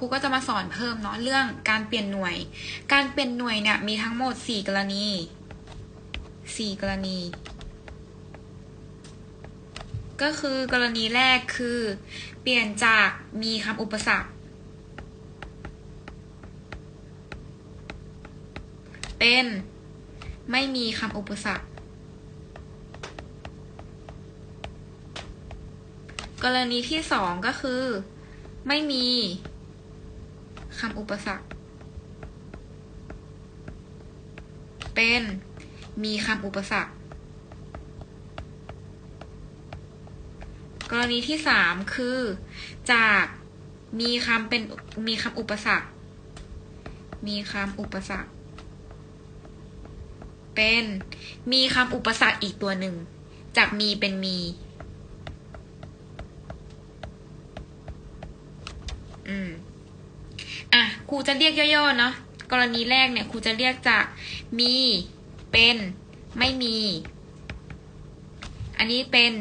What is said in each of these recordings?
ครูก็จะมาสอนเพิ่มเนาะเรื่องการเปลี่ยนหน่วย การเปลี่ยนหน่วยเนี่ยมีทั้งหมดสี่กรณีสี่กรณี ก็คือกรณีแรกคือ เปลี่ยนจากมีคำอุปสรรค เป็นไม่มีคำอุปสรรค กรณีที่สองก็คือ ไม่มี คำอุปสรรค เป็น มีคำอุปสรรค กรณีที่สามคือ จากมีคำเป็นมีคำอุปสรรค มีคำอุปสรรค เป็น มีคำอุปสรรคอีกตัวหนึ่ง จากมีเป็นมีอืม ครูจะเรียกย่อๆเนาะกรณีแรกเนี่ยครูจะเรียกจากมีเป็นไม่มี อันนี้เป็น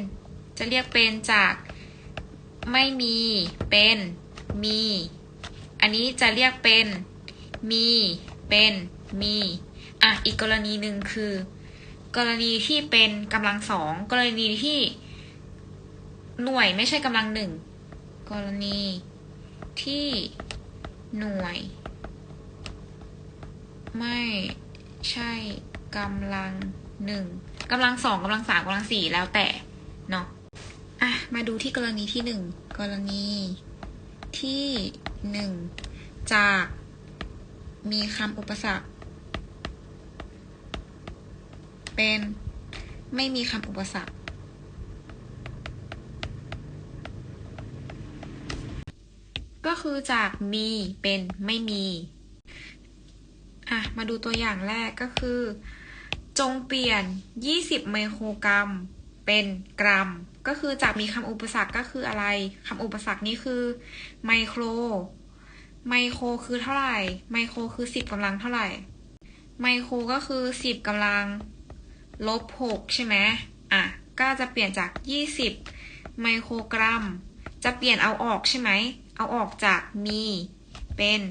จะเรียกเป็นจากไม่มีเป็นมี อันนี้จะเรียกเป็นมีเป็นมีอะอีกกรณีหนึ่งคือ กรณีที่เป็นกำลังสองกรณีที่หน่วยไม่ใช่กำลังหนึ่งกรณีที่ หน่วย ไม่ใช่กำลังหนึ่งกำลังสองกำลังสามกำลังสี่แล้วแต่เนาะอะมาดูที่กรณีที่หนึ่งกรณีที่หนึ่งจากมีคำอุปสรรค เป็นไม่มีคำอุปสรรค ก็คือจากมีเป็นไม่มี อะ มาดูตัวอย่างแรกก็คือ จงเปลี่ยน 20 ไมโครกรัม เป็นกรัม ก็คือจากมีคำอุปสรรคก็คืออะไรคำอุปสรรคนี้คือไมโคร ไมโครคือเท่าไหร่ ไมโครคือ 10กำลังเท่าไหร่ ไมโครก็คือ 10กำลังลบ 6 ใช่ไหมอะ ก็จะเปลี่ยนจาก 20 ไมโครกรัม จะเปลี่ยนเอาออกใช่ไหม เอาออกจากมี เป็น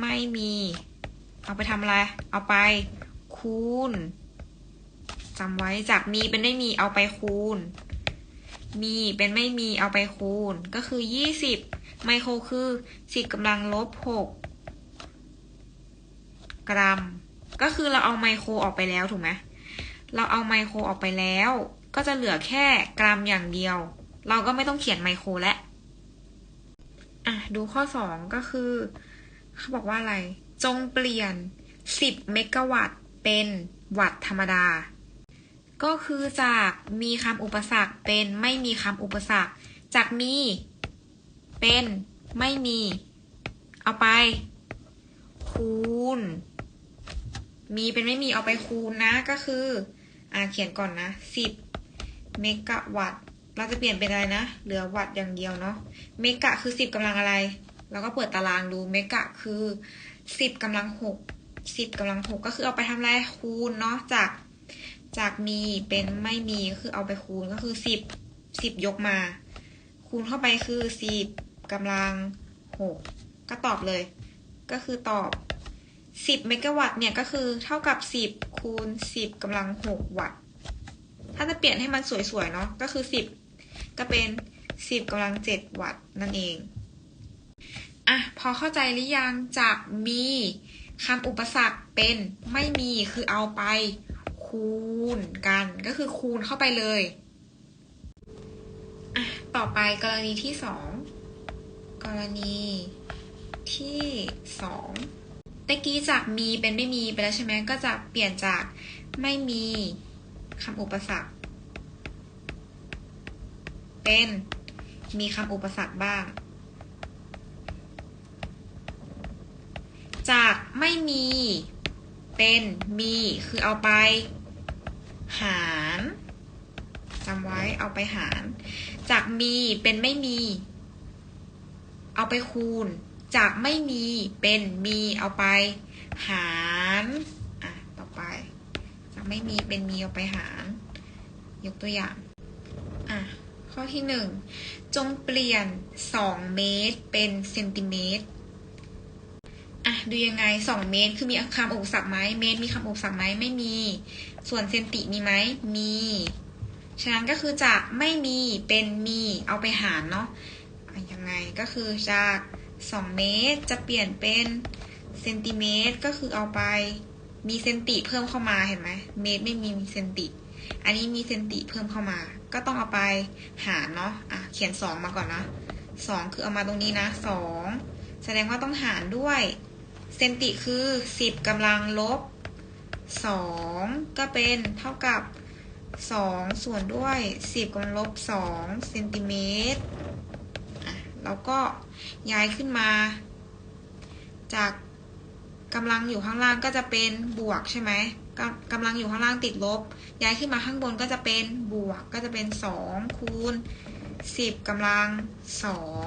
ไม่มี เอาไปทำอะไร เอาไป คูณจำไว้จากมีเป็นไม่มีเอาไปคูณ มีเป็นไม่มีเอาไปคูณ ก็คือยี่สิบไมโครคือสิบกำลังลบหกกรัม ก็คือเราเอาไมโครออกไปแล้วถูกไหมเราเอาไมโครออกไปแล้ว ก็จะเหลือแค่กรัมอย่างเดียว เราก็ไม่ต้องเขียนไมโครแล้ว อะดูข้อสองก็คือ เขาบอกว่าอะไร จงเปลี่ยน 10 เมกะวัตต์เป็นวัตต์ธรรมดา ก็คือจากมีคำอุปสรรคเป็นไม่มีคำอุปสรรค จากมี เป็นไม่มี เอาไป คูณ มีเป็นไม่มีเอาไปคูณนะก็คือ อ่าเขียนก่อนนะ 10 เมกะวัตต์ เราจะเปลี่ยนเป็นอะไรนะ เหลือวัตต์อย่างเดียวเนาะ เมกะคือ10กำลังอะไรแล้วก็เปิดตารางดู เมกะคือ10กำลัง6 10กำลัง6ก็คือเอาไปทำอะไรคูณเนาะจาก จากมีเป็นไม่มีก็คือเอาไปคูณก็คือ10 10ยกมา คูณเข้าไปคือ10กำลัง6ก็ตอบเลย ก็คือตอบ10เมกะวัตต์เนี่ยก็คือเท่ากับ10คูณ10กำลัง6วัตต์ถ้าจะเปลี่ยนให้มันสวยๆเนาะก็คือ10 ก็เป็น 10กำลัง 7 วัตต์นั่นเอง อะ พอเข้าใจหรือยังจากมีคำอุปสรรคเป็นไม่มีคือเอาไป คูณกันก็คือคูณเข้าไปเลยอะต่อไปกรณีที่สองกรณีที่สองตะกี้จากมีเป็นไม่มีไปแล้วใช่ไหมก็จะเปลี่ยนจากไม่มีคำอุปสรรค เป็น มีคำอุปสรรคบ้าง จากไม่มี เป็นมีคือเอาไป หารจำไว้เอาไปหาร จากมีเป็นไม่มี เอาไปคูณ จากไม่มีเป็นมีเอาไป หารอะต่อไป จากไม่มีเป็นมีเอาไปหาร ยกตัวอย่างอะ ข้อที่หนึ่งจงเปลี่ยนสองเมตร เป็นเซนติเมตรอะดูยังไงสองเมตร คือมีคำอุปสรรคไหมเมตร มีคำอุปสรรคไหมไม่มี ส่วนเซนติมีไหมมี ฉะนั้นก็คือจากไม่มีเป็นมีเอาไปหารเนาะยังไงก็คือจากสองเมตรจะเปลี่ยนเป็นเซนติเมตรก็คือเอาไปมีเซนติเพิ่มเข้ามาเห็นไหมเมตรไม่มีมีเซนติ อันนี้มีเซนติเพิ่มเข้ามา ก็ต้องเอาไปหารเนาะอะเขียนสองมาก่อนนะสองคือเอามาตรงนี้นะสองแสดงว่าต้องหารด้วย เซนติคือสิบกำลังลบสองก็เป็นเท่ากับสองส่วนด้วยสิบกำลังลบสองเซนติเมตรอะแล้วก็ย้ายขึ้นมา จากกำลังอยู่ข้างล่างก็จะเป็นบวกใช่ไหม กำลังอยู่ข้างล่างติดลบ ย้ายขึ้นมาข้างบนก็จะเป็นบวกก็จะเป็นสองคูณสิบกำลังสอง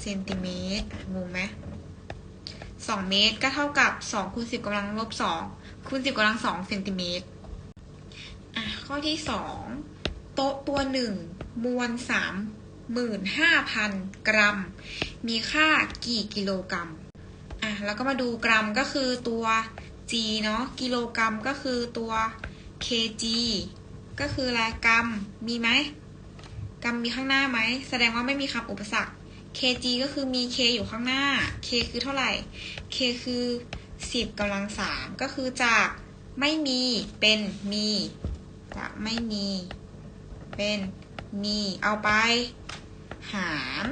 เซนติเมตรงงไหมสองเมตรก็เท่ากับสองคูณสิบกำลังลบสองคูณสิบกำลังสองเซนติเมตรอะข้อที่สองโต๊ะตัวหนึ่งมวลสามหมื่นห้าพันกรัม มีค่ากี่กิโลกรัมอะแล้วก็มาดูกรัมก็คือตัว g เนาะกิโลกรัมก็คือตัว kg ก็คืออะไรกรัมมีไหมกรัมมีข้างหน้าไหม แสดงว่าไม่มีคำอุปสรรค kg ก็คือมี k อยู่ข้างหน้า k คือเท่าไหร่ k คือสิบกำลังสามก็คือจากไม่มีเป็นมีจากไม่มี เป็นมีเอาไป หาร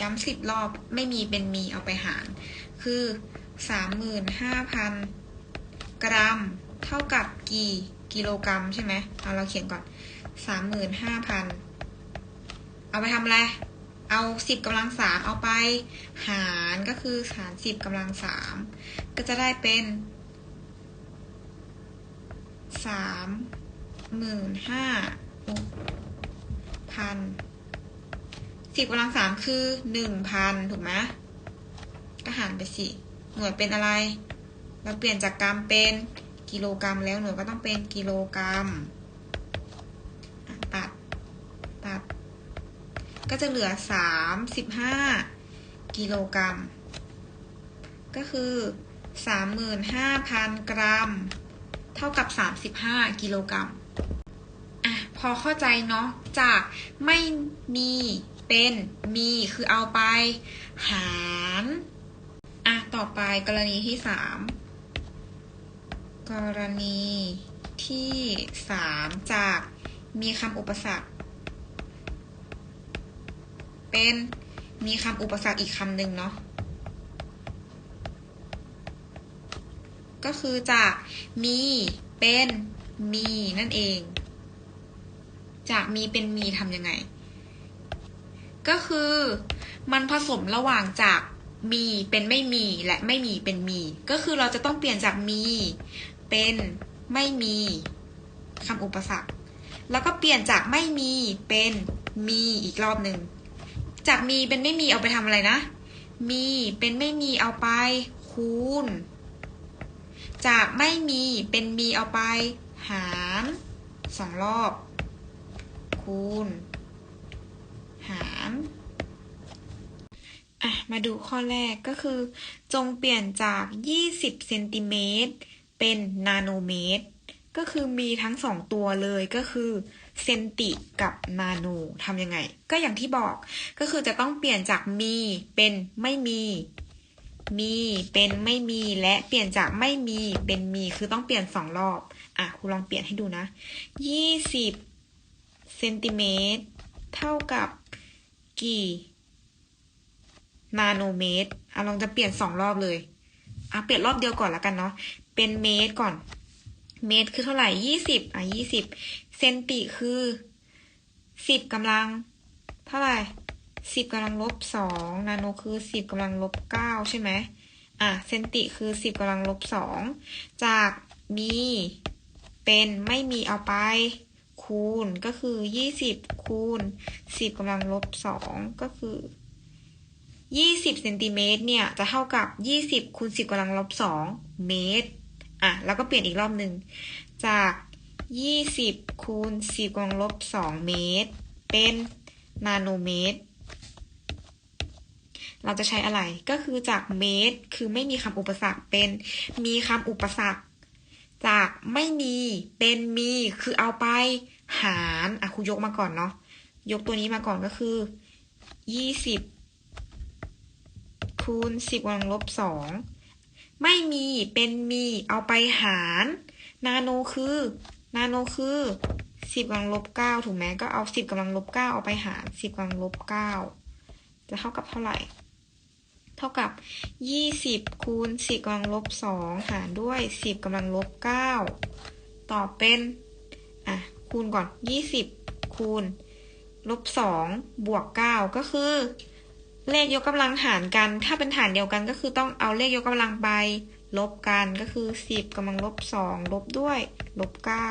ย้ำสิบรอบไม่มีเป็นมีเอาไปหาร คือ สามหมื่นห้าพันกรัม เท่ากับกี่กิโลกรัมใช่ไหมเอาเราเขียนก่อนสามหมื่นห้าพันเอาไปทำอะไร เอาสิบกำลังสามเอาไปหารก็คือหารสิบกำลังสามก็จะได้เป็นสามหมื่นห้าพันสิบกำลังสามคือหนึ่งพันถูกไหมก็หารไปสิ หน่วยเป็นอะไร เราเปลี่ยนจากกรัมเป็นกิโลกรัมแล้วหน่วยก็ต้องเป็นกิโลกรัมตัดตัด ก็จะเหลือสามสิบห้ากิโลกรัม ก็คือสามหมื่นห้าพันกรัม เท่ากับสามสิบห้ากิโลกรัมอะพอเข้าใจเนาะจากไม่มีเป็นมีคือเอาไป หาร อะ ต่อไปกรณีที่สามกรณีที่สามจากมีคำอุปสรรค เป็นมีคำอุปสรรคอีกคำหนึ่งเนาะก็คือจากมีเป็นมีนั่นเอง จากมีเป็นมีทำยังไง ก็คือมันผสมระหว่างจาก มีเป็นไม่มีและไม่มีเป็นมี ก็คือเราจะต้องเปลี่ยนจากมี เป็นไม่มีคำอุปสรรค แล้วก็เปลี่ยนจากไม่มีเป็นมีอีกรอบหนึ่งจากมีเป็นไม่มีเอาไปทำอะไรนะ มีเป็นไม่มีเอาไป คูณ จากไม่มีเป็นมีเอาไป หารสองรอบ คูณ หาร อะมาดูข้อแรกก็คือ จงเปลี่ยนจาก 20เซนติเมตรเป็นนาโนเมตร ก็คือมีทั้งสองตัวเลยก็คือเซนติกับนาโนทำยังไง ก็อย่างที่บอกก็คือจะต้องเปลี่ยนจากมีเป็นไม่มี มีเป็นไม่มีและเปลี่ยนจากไม่มีเป็นมีคือต้องเปลี่ยนสองรอบ อะครูลองเปลี่ยนให้ดูนะยี่สิบเซนติเมตรเท่ากับกี่ นาโนเมตรอะลองจะเปลี่ยนสองรอบเลยอะเปลี่ยนรอบเดียวก่อนละกันเนาะเป็นเมตรก่อน เมตรคือเท่าไหร่ยี่สิบอะยี่สิบเซนติคือสิบกำลัง เท่าไหร่สิบกำลังลบสองนาโนคือสิบกำลังลบเก้าใช่ไหมอะเซนติคือสิบกำลังลบสองจากมีเป็นไม่มีเอาไป คูณก็คือยี่สิบคูณสิบกำลังลบสองก็คือ ยี่สิบเซนติเมตรเนี่ยจะเท่ากับยี่สิบคูณสิบกำลังลบสองเมตร อะ แล้วก็เปลี่ยนอีกรอบหนึ่งจากยี่สิบคูณสิบกำลังลบสองเมตร เป็นนาโนเมตร เราจะใช้อะไร ก็คือจากเมตร คือไม่มีคำอุปสรรค เป็นมีคำอุปสรรค จากไม่มีเป็นมี คือเอาไปหาร อะครูยกมาก่อนเนาะ ยกตัวนี้มาก่อนก็คือยี่สิบ คูณสิบกำลังลบสองไม่มีเป็นมีเอาไปหาร นาโนคือนาโนคือสิบกำลังลบเก้าถูกไหมก็เอาสิบกำลังลบเก้าเอาไปหารสิบกำลังลบเก้าจะเท่ากับเท่าไหร่ เท่ากับยี่สิบคูณสิบกำลังลบสองหารด้วยสิบกำลังลบเก้าตอบเป็นอะคูณก่อนยี่สิบคูณลบสองบวกเก้าก็คือ เลขยกกำลังหารกัน ถ้าเป็นฐานเดียวกันก็คือต้องเอาเลขยกกำลังไป ลบกันก็คือสิบกำลังลบสองลบด้วยลบเก้า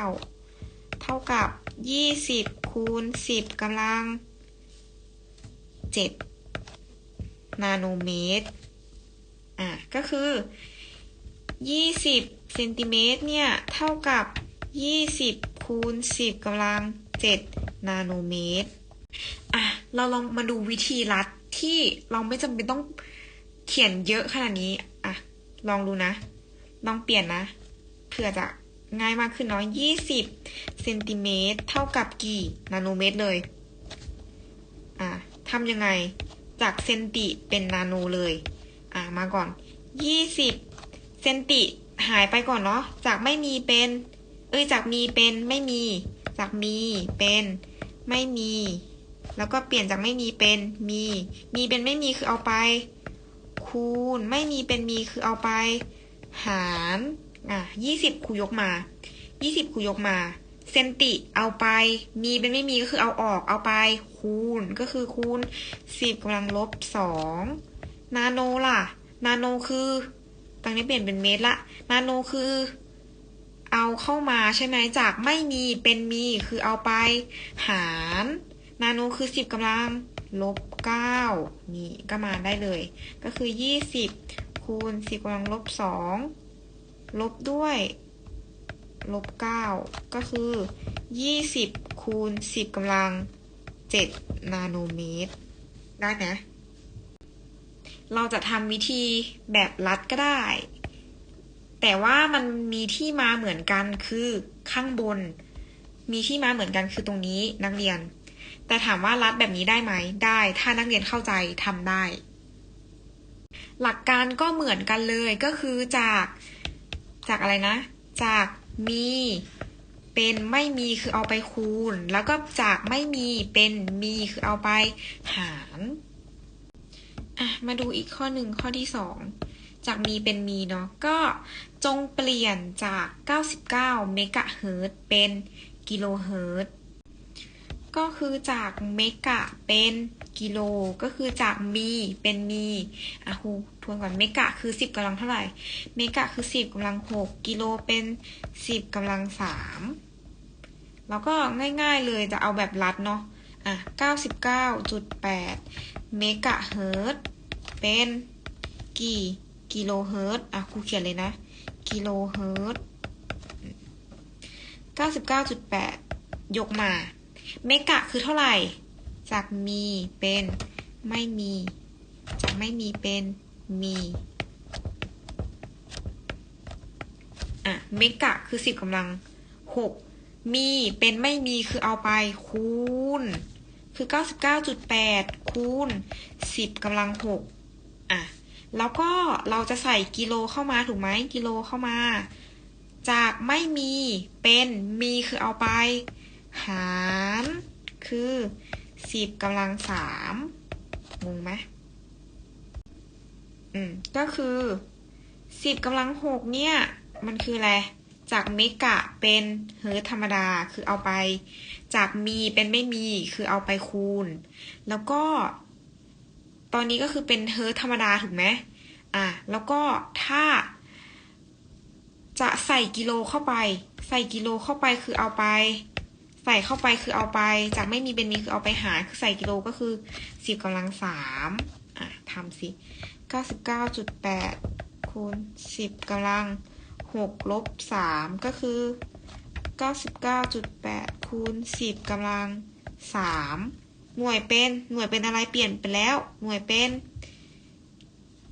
เท่ากับยี่สิบคูณสิบกำลังเจ็ดนาโนเมตร อะ ก็คือยี่สิบเซนติเมตรเนี่ย เท่ากับยี่สิบคูณสิบกำลังเจ็ดนาโนเมตร อะ เราลองมาดูวิธีรัด ที่เราไม่จำเป็นต้องเขียนเยอะขนาดนี้อะลองดูนะ ลองเปลี่ยนนะเผื่อจะง่ายมากขึ้นเนาะยี่สิบเซนติเมตรเท่ากับกี่นาโนเมตรเลย อะทำยังไง จากเซนติเป็นนาโนเลย อะมาก่อนยี่สิบเซนติหายไปก่อนเนาะ จากไม่มีเป็น เอ้ย จากมีเป็นไม่มี จากมีเป็นไม่มี แล้วก็เปลี่ยนจากไม่มีเป็นมี มีเป็นไม่มีคือเอาไป คูณ ไม่มีเป็นมีคือเอาไป หารอะยี่สิบคูยกมายี่สิบคูยกมา เซนติเอาไป มีเป็นไม่มีก็คือเอาออกเอาไป คูณก็คือคูณสิบกำลังลบสองนาโนล่ะ นาโนคือตรงนี้เปลี่ยนเป็นเมตรละ นาโนคือ เอาเข้ามาใช่ไหมจากไม่มีเป็นมีคือเอาไป หาร นาโนคือสิบกำลังลบเก้านี่ก็มาได้เลย ก็คือยี่สิบคูณสิบกำลังลบสองลบด้วยลบเก้าก็คือยี่สิบคูณสิบกำลังเจ็ดนาโนเมตร ได้ไหมเราจะทำวิธีแบบรัดก็ได้ แต่ว่ามันมีที่มาเหมือนกันคือข้างบน มีที่มาเหมือนกันคือตรงนี้นักเรียน แต่ถามว่ารัดแบบนี้ได้ไหมได้ ถ้านักเรียนเข้าใจทำได้ หลักการก็เหมือนกันเลยก็คือจากจากอะไรนะ จากมีเป็นไม่มีคือเอาไปคูณ แล้วก็จากไม่มีเป็นมีคือเอาไปหารอะมาดูอีกข้อหนึ่งข้อที่สองจากมีเป็นมีเนาะก็จงเปลี่ยนจาก 99 เมกะเฮิรตซ์เป็นกิโลเฮิรตซ์ ก็คือจากเมกะเป็นกิโล ก็คือจากมีเป็นมีอะครูทวนก่อนเมกะคือ 10กำลังเท่าไหร่ เมกะคือ 10กำลัง 6 กิโลเป็น 10กำลัง 3 แล้วก็ง่ายๆเลยจะเอาแบบรัดเนาะอะ99.8 เมกะเฮิร์ตเป็นกี่กิโลเฮิร์ตอะครูเขียนเลยนะ กิโลเฮิร์ตซ์99.8 ยกมา เมกะคือเท่าไหร่ จากมีเป็นไม่มี จากไม่มีเป็นมีอะเมกะคือสิบกำลังหกมีเป็นไม่มีคือเอาไปคูณ คือเก้าสิบเก้าจุดแปดคูณสิบกำลังหกอะ แล้วก็เราจะใส่กิโลเข้ามาถูกไหมกิโลเข้ามา จากไม่มีเป็นมีคือเอาไป หารคือสิบกำลังสามงงไหมอืม ก็คือสิบกำลังหกเนี่ย มันคืออะไร จากเมกะเป็นเฮิร์ธรรมดา คือเอาไป จากมีเป็นไม่มี คือเอาไปคูณ แล้วก็ ตอนนี้ก็คือเป็นเฮิร์ธรรมดาถูกไหมอะ แล้วก็ถ้า จะใส่กิโลเข้าไป ใส่กิโลเข้าไปคือเอาไป ใส่เข้าไปคือเอาไปจากไม่มีเป็นมีคือเอาไปหารคือใส่กิโลก็คือสิบกำลังสามอะทำสิเก้าสิบเก้าจุดแปดคูณสิบกำลังหกลบสามก็คือเก้าสิบเก้าจุดแปดคูณสิบกำลังสามหน่วยเป็นหน่วยเป็นอะไรเปลี่ยนไปแล้ว หน่วยเป็น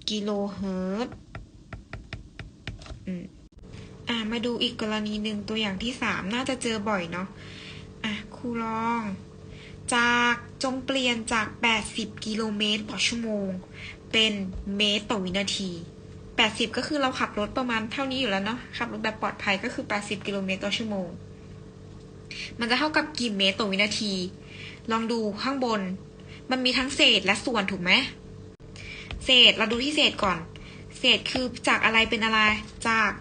กิโลเฮิรตซ์อืมอ่ามาดูอีกกรณีหนึ่งตัวอย่างที่สามน่าจะเจอบ่อยเนาะ ครูลอง จากจงเปลี่ยนจาก 80 กิโลเมตรต่อชั่วโมง เป็นเมตรต่อวินาที 80 ก็คือเราขับรถประมาณเท่านี้อยู่แล้วเนาะ ขับรถแบบปลอดภัยก็คือ 80 กิโลเมตรต่อชั่วโมง มันจะเท่ากับกี่เมตรต่อวินาที ลองดูข้างบน มันมีทั้งเศษและส่วนถูกไหม เศษ เราดูที่เศษก่อน เศษคือจากอะไรเป็นอะไร จาก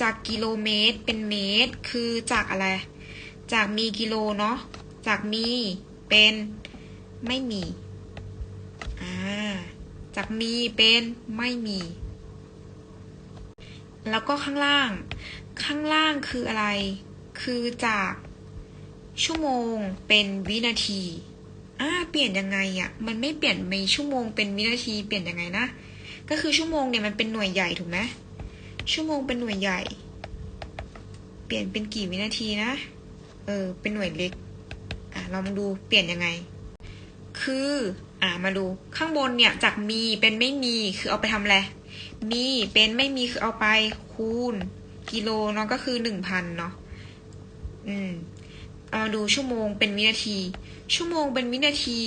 จากกิโลเมตรเป็นเมตร คือจากอะไร จากมีกิโลเนาะ จากมีเป็นไม่มี อ่า จากมีเป็นไม่มี แล้วก็ข้างล่าง ข้างล่างคืออะไร คือจากชั่วโมงเป็นวินาที อ่า เปลี่ยนยังไงอะ่ะ มันไม่เปลี่ยนมีชั่วโมงเป็นวินาที เปลี่ยนยังไงนะ ก็คือชั่วโมงเนี่ยมันเป็นหน่วยใหญ่ถูกไหมชั่วโมงเป็นหน่วยใหญ่ เปลี่ยนเป็นกี่วินาทีนะ เออ เป็นหน่วยเล็ก อะเรามาดูเปลี่ยนยังไง คือ อะมาดูข้างบนเนี่ยจากมีเป็นไม่มีคือเอาไปทำอะไร มีเป็นไม่มีคือเอาไปคูณ กิโลเนาะก็คือหนึ่งพันเนาะ อืม เอามาดูชั่วโมงเป็นวินาที ชั่วโมงเป็นวินาที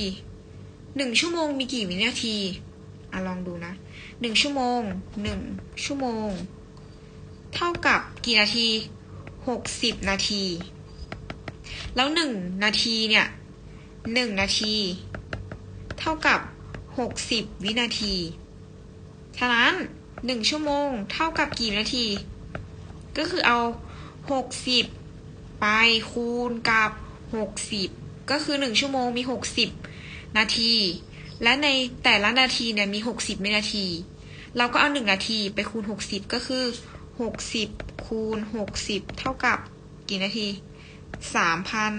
หนึ่งชั่วโมงมีกี่วินาที อะลองดูนะหนึ่งชั่วโมงหนึ่งชั่วโมง เท่ากับกี่นาทีหกสิบนาที แล้วหนึ่งนาทีเนี่ยหนึ่งนาที เท่ากับหกสิบวินาที ฉะนั้นหนึ่งชั่วโมงเท่ากับกี่นาที ก็คือเอาหกสิบไปคูณกับหกสิบก็คือหนึ่งชั่วโมงมีหกสิบนาที และในแต่ละนาทีเนี่ยมีหกสิบวินาที เราก็เอาหนึ่งนาทีไปคูณหกสิบก็คือหกสิบคูณหกสิบเท่ากับกี่นาที สามพัน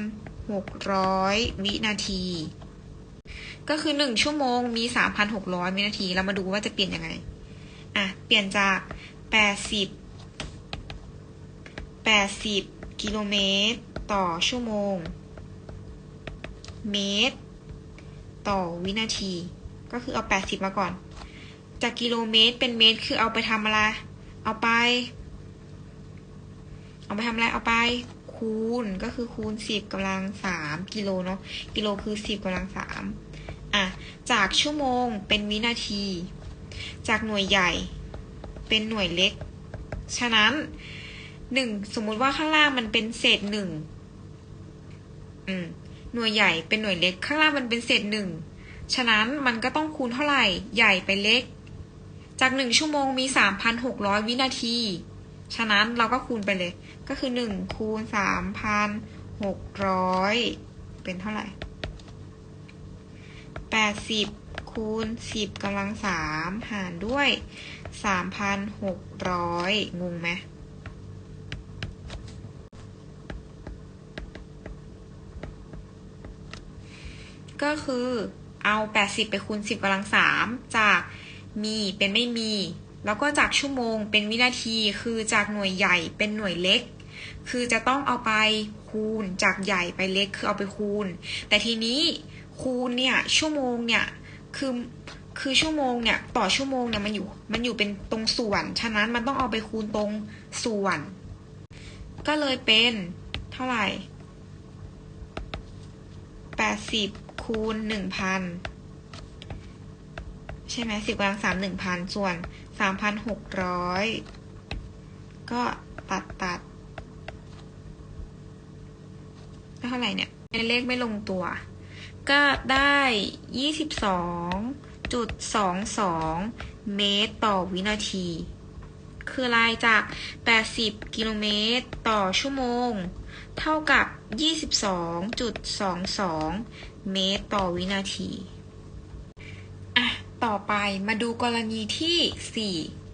หกร้อยวินาที ก็คือหนึ่งชั่วโมงมีสามพันหกร้อยวินาที เรามาดูว่าจะเปลี่ยนยังไง อะ เปลี่ยนจากแปดสิบแปดสิบกิโลเมตร ต่อชั่วโมง เมตร ต่อวินาที ก็คือเอาแปดสิบมาก่อน จากกิโลเมตรเป็นเมตรคือเอาไปทำอะไร เอาไป เอาไปทำอะไร เอาไป คูณก็คือคูณสิบกำลังสามกิโลเนาะกิโลคือสิบกำลังสามอะจากชั่วโมงเป็นวินาที จากหน่วยใหญ่เป็นหน่วยเล็ก ฉะนั้นหนึ่งสมมุติว่าข้างล่างมันเป็นเศษหนึ่งอืมหน่วยใหญ่เป็นหน่วยเล็ก ข้างล่างมันเป็นเศษหนึ่งฉะนั้นมันก็ต้องคูณเท่าไหร่ใหญ่ไปเล็ก จากหนึ่งชั่วโมงมีสามพันหกร้อยวินาที ฉะนั้นเราก็คูณไปเลย ก็คือหนึ่งคูณสามพันหกร้อยเป็นเท่าไหร่แปดสิบคูณสิบกำลังสามหารด้วยสามพันหกร้อยงงไหมก็คือเอา 80 ไปคูณ 10กำลังสามจากมีเป็นไม่มี แล้วก็จากชั่วโมงเป็นวินาที คือจากหน่วยใหญ่เป็นหน่วยเล็ก คือจะต้องเอาไปคูณจากใหญ่ไปเล็กคือเอาไปคูณ แต่ทีนี้คูณเนี่ยชั่วโมงเนี่ยคือคือชั่วโมงเนี่ยต่อชั่วโมงเนี่ยมันอยู่มันอยู่เป็นตรงส่วน ฉะนั้นมันต้องเอาไปคูณตรงส่วน ก็เลยเป็นเท่าไหร่แปดสิบคูณหนึ่งพันใช่ไหมสิบกำลังสามหนึ่งพันส่วนสามพันหกร้อยก็ตัดตัดได้ เท่าไหร่เนี่ยเลขไม่ลงตัว ก็ได้ยี่สิบสองจุดสองสองเมตรต่อวินาที คืออะไรจาก 80 กิโลเมตรต่อชั่วโมง เท่ากับ 22.22 เมตรต่อวินาที อะ ต่อไปมาดูกรณีที่ 4